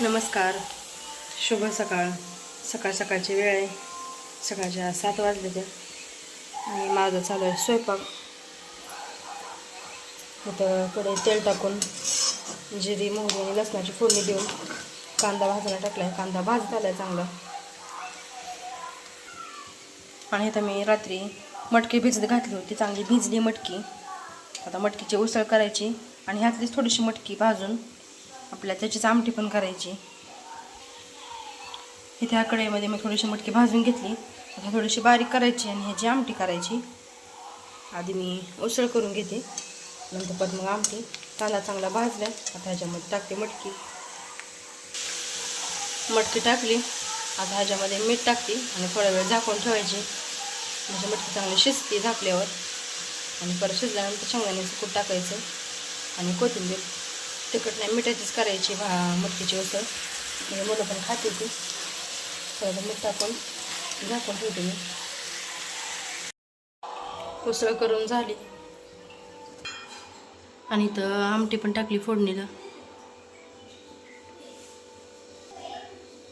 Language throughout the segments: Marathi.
नमस्कार. शुभ सकाळ. सकाळ सकाळची वेळ आहे. सकाळच्या सात वाजले आणि माझं चालू आहे स्वयंपाक. इथं पुढे तेल टाकून जिरी मोहरी आणि लसणाची फोडणी देऊन कांदा भाजायला टाकला आहे कांदा भाजत आला आहे चांगला. आणि इथं मी रात्री मटकी भिजत घातली होती. चांगली भिजली मटकी. आता मटकीची उसळ करायची. आणि ह्यातलीच थोडीशी मटकी भाजून आपल्या त्याचीच आमटी पण करायची. इथे ह्या कढईमध्ये मी थोडीशी मटकी भाजून घेतली. आता थोडीशी बारीक करायची आणि ह्याची आमटी करायची. आधी मी उसळ करून घेते. नंतर परत मग आमटी. कांदा चांगला भाजला आता ह्याच्यामध्ये टाकते मटकी. मटकी टाकली. आता ह्याच्यामध्ये मीठ टाकते आणि थोडा वेळ झाकून ठेवायची. म्हणजे मटकी चांगली शिजते झाकल्यावर. आणि परत शिजल्यानंतर शेंगदाण्याचं कूट टाकायचं. आणि कोथिंबीर. तिखट नाही मिठाचीच करायची भा मटकीची उसळ. म्हणजे मुलं पण खाते ती. थोडं मीठ टाकून झाकून ठेवते मी. उसळ करून झाली. आणि इथं आमटी पण टाकली फोडणीला.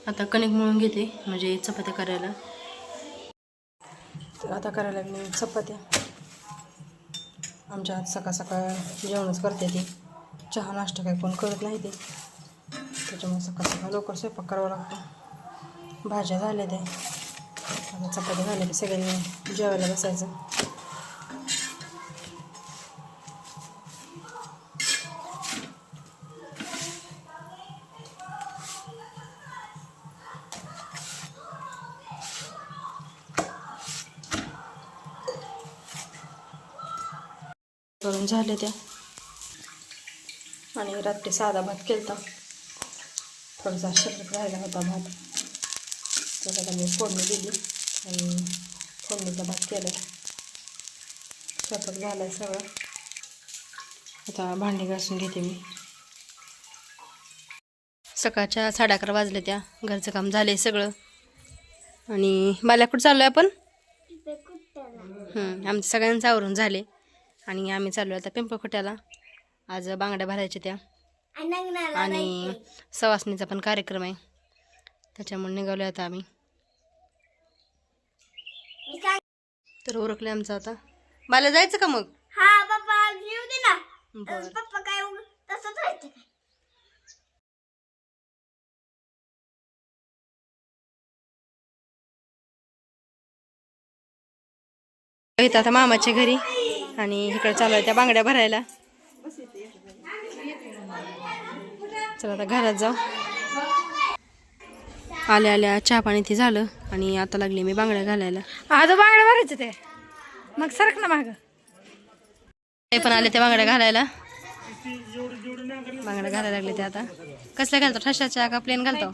आता कणिक मळून घेते म्हणजे चपात्या करायला. तर आता करायला लागली चपात्या. आमच्या आज सकाळ सकाळ जेवणच करते ते. चहा नाश्ता काय कोण करत नाही ते. त्याच्यामुळे सकाळ सकाळ लवकर स्वयंपाक करावा लागतो. भाज्या झाल्या ते आता चपाती झाल्या की सगळ्यांनी. जेवायला बसायचं. करून झाले त्या. आणि रात्री साधा भात केलता. थोडासा शिल्लक राहिला होता भात. त्याला मी फोडणी दिली आणि फोडणीचा भात केला. स्वयंपाक झाला आहे सगळं. आता भांडी घासून घेते मी. सकाळच्या साडे अकरा वाजले त्या. घरचं काम झाले सगळं. आणि बाल्या कुठं चाललो आहे आपण? हं, आमचं सगळ्यांचं आवरून झाले. आणि आम्ही चाललो आता पिंपळखोट्याला. आज बांगड्या भरायच्या त्या. आणि सवासणीचा पण कार्यक्रम आहे. त्याच्यामुळे निघालो आता आम्ही. तर उरकले आमचं आता. मला जायचं का मग? हा पप्पा काय तसंच इथं आता मामाच्या घरी आणि इकडे चालू आहे त्या बांगड्या भरायला. चला आता घरात जाऊ. आल्या आल्या चहा पाणी ते झालं आणि आता लागली मी बांगड्या घालायला. आता बांगडा भरायचं ते. मग सरक ना माग. ते पण आले त्या बांगड्या घालायला. बांगड्या घालायला लागले ते आता. कसल्या घालतो? ठशाच्या का प्लेन घालतो.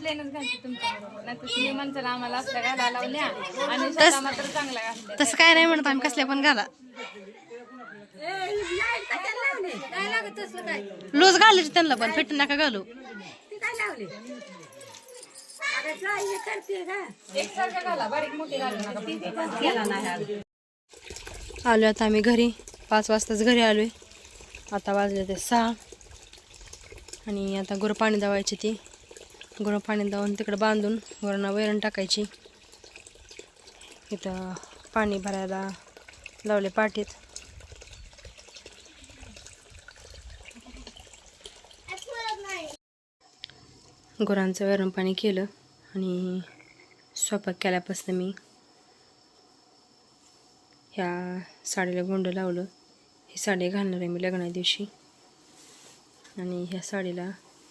तसं काय नाही म्हणत आम्ही कसल्या पण घाला. काय काय लूज घालायची त्यांना पण फिट नका घालू. ती काय लावली करते का एकसारखं घाला बारीक मोठी घालू आलो आता आम्ही घरी. पाच वाजताच घरी आलोय. आता वाजले ते सहा. आणि आता गुरं पाणी दावायची ती. गुरं पाणी दावून तिकडं बांधून गुरांना वैरण टाकायची. इथं पाणी भरायला लावले पाठीत गुरांचं गरम पाणी केलं आणि स्वयंपाक केल्यापासून मी ह्या साडीला गोंड लावलं. ही साडी घालणार आहे मी लग्ना दिवशी. आणि ह्या साडीला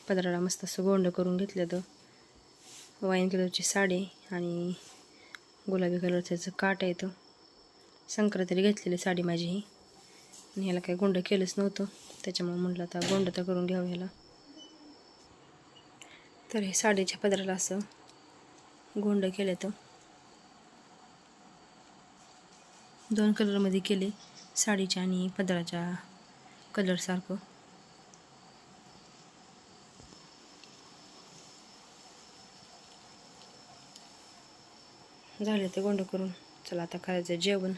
पदराला मस्त असं गोंड करून घेतलं तर वाईन कलरची साडी आणि गुलाबी कलरचं याचं काट आहे तो संक्रांतीला घेतलेली साडी माझी ही. आणि ह्याला काही गोंड केलंच नव्हतं. त्याच्यामुळे म्हटलं आता गोंड तर करून घ्यावं ह्याला. तर हे साडीच्या पदराला असं गोंड केलं तर. दोन कलरमध्ये केले साडीच्या आणि पदराच्या कलरसारखं झालं ते गोंड करून. चला आता करायचं जेवण.